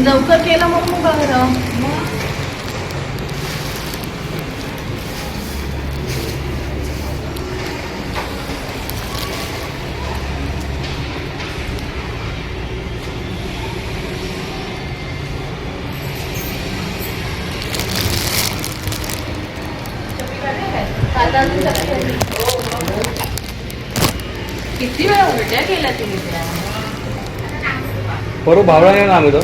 लवकर केलं म्हणून बरं किती वेळा उलट्या केल्या तुम्ही त्या? बरोबर भावळा नेऊ ना आम्ही तो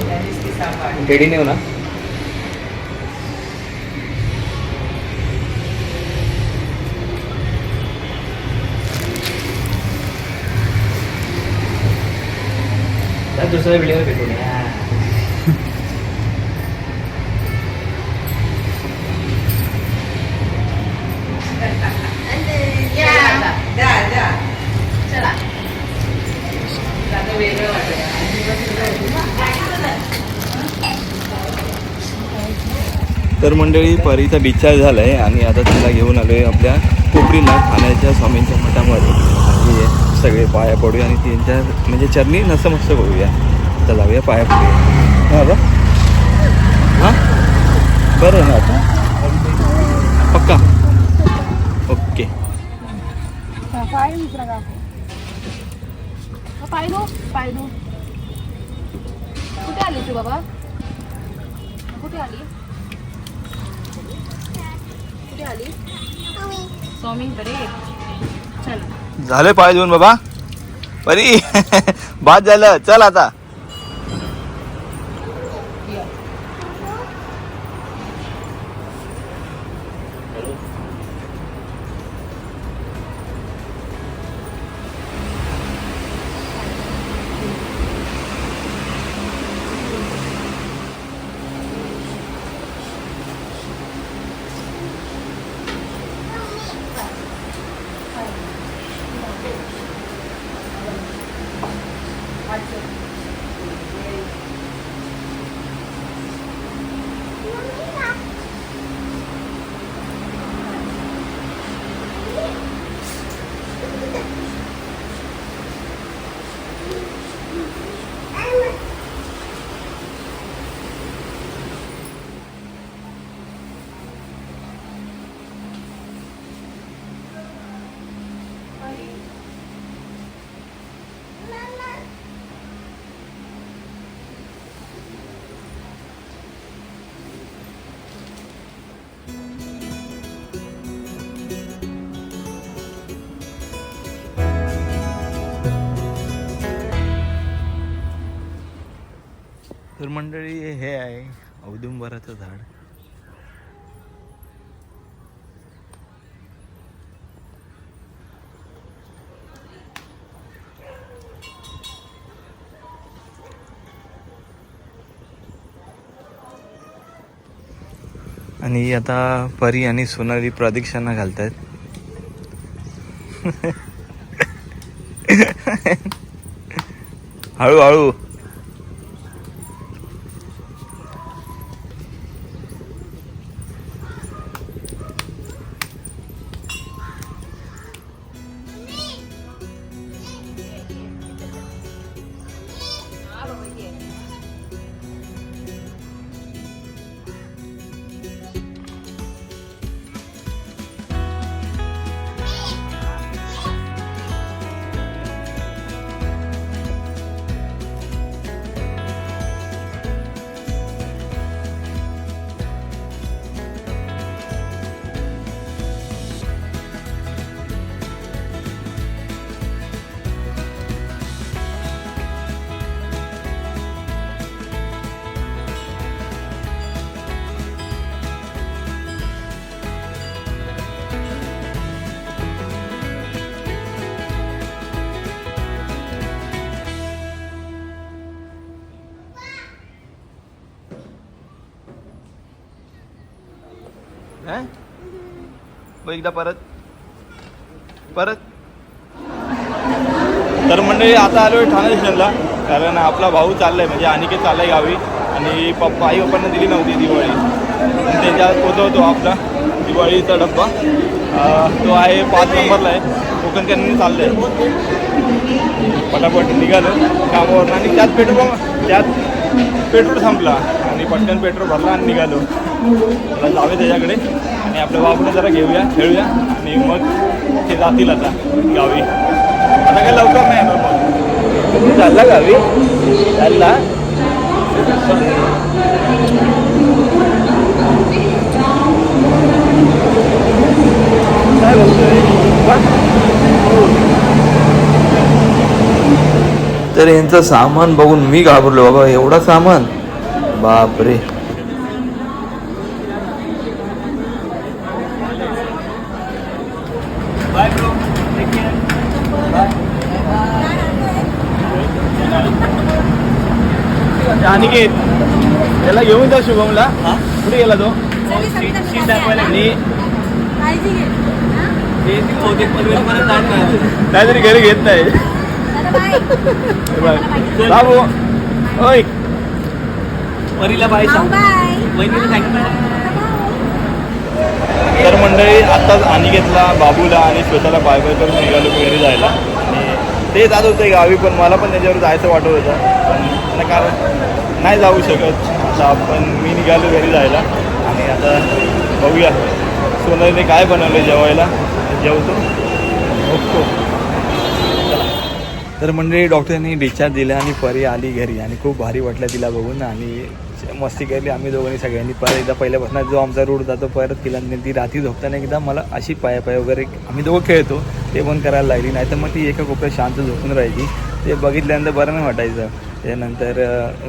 टेडी नेऊ ना त्या दुसऱ्या व्हिडिओ भेटून तर मंडळी परीचा बिचार झाला आहे आणि आता तिला घेऊन आलो आहे आपल्या कोपरीला ठाण्याच्या स्वामींच्या मठामध्ये. हे सगळे पाया पडूया आणि त्यांच्या म्हणजे चरणी नसमस्त करूया तर लावूया पाया पडूया. हां बा हां? बरं ना आता? पक्का? ओके. पाय कुठे आली तू बाबा? कुठे आली? कुठे आली? स्वामींकडे चल. झालं पाय देऊन बाबा. परी. बाद झालं. चल आता. तर मंडळी हे आहे औदुंबराचं झाड. आणि आता परी आणि सोनाली प्रदीक्षांना घालतायत. हळूहळू. काय बघ एकदा परत. परत. तर मंडळी आता आलोय ठाणे स्टेशनला कारण आपला भाऊ चाललाय म्हणजे अनिकेत चाललाय गावी आणि पप्पा आई पप्पांना दिली नव्हती दिवाळी. आणि त्याच्यात होतो आपला दिवाळीचा डब्बा. तो आहे पाच नंबरला आहे. कोकण कॅनने चाललं आहे पटापट निघालं. कामावर आणि त्यात पेट्रोल त्यात पेट्रोल संपला आणि पटकन पेट्रोल भरला आणि निघालो. मला जावे त्याच्याकडे आणि आपल्या बाबूला जरा घेऊया खेळूया आणि मग ते जातील आता गावी. आता काही लवकर नाही येणार मग चालला गावी? चालला काय बोलतोय तर यांचं सामान बघून मी घाबरलो. बाबा एवढा सामान? बापरे. अनिकेत त्याला घेऊन जा शुभमला. कुठे गेला तो? काहीतरी घरी घेत नाही. बाबू. ओय. परीला बाय सांग. वहिनीला सांगितलं तर मंडळी आत्ताच अनिकेतला बाबूला आणि श्वेताला बाय बाय करून निघालो घरी जायला. आणि ते जात होते गावी पण मला पण त्याच्यावर जायचं वाटत होतं. पण कारण नाही जाऊ शकत. आता आपण मी निघालो घरी जायला. आणि आता बघूया. सोनालीने काय बनवलं जेवायला? जेवतो. बघतो तर म्हणजे डॉक्टरांनी डिस्चार्ज दिला आणि परी आली घरी आणि खूप भारी वाटलं तिला बघून आणि मस्ती केली आम्ही दोघांनी सगळ्यांनी. परत एकदा पहिल्यापासून जो आमचा रूट जातो परत केला आणि ती रात्री झोपताना एकदा मला अशी पाया पाय वगैरे आम्ही दोघं खेळतो ते पण करायला लागली. नाही तर मग ती एका कोपऱ्यात शांत झोपून राहायची. ते बघितल्यानंतर बरं नाही वाटायचं. त्यानंतर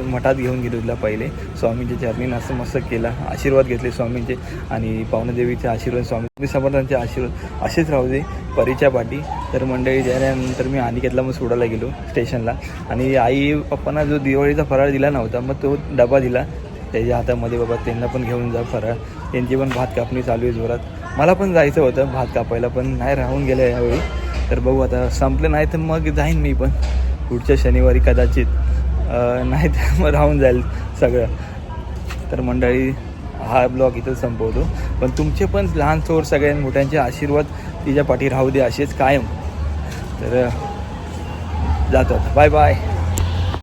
मठात घेऊन गेलो तिला पहिले. स्वामींच्या चरणी असं मस्त केला. आशीर्वाद घेतले स्वामींचे आणि पावनदेवीचे आशीर्वाद स्वामी समर्थांचे आशीर्वाद. असेच राहू दे परीच्या पाठी तर मंडळी त्यानंतर मी अनिकेतला मग सोडायला गेलो स्टेशनला. आणि आई पप्पांना जो दिवाळीचा फराळ दिला नव्हता मग तो डबा दिला. त्याच्या हातामध्ये बाबा त्यांना पण घेऊन जा फराळ. त्यांची पण भात कापणी चालू आहे जोरात. मला पण जायचं होतं भात कापायला पण नाही राहून गेलं यावेळी. तर बघू आता संपलं नाही तर मग जाईन मी पण. पुढच्या शनिवारी कदाचित. नाही तर मग राहून जाईल सगळं. तर मंडळी हा ब्लॉग इथं संपवतो. पण तुमचे पण लहान थोर सगळ्या मोठ्यांचे आशीर्वाद तिच्या पाठी राहू दे असेच कायम. तर जातात जातो बाय बाय.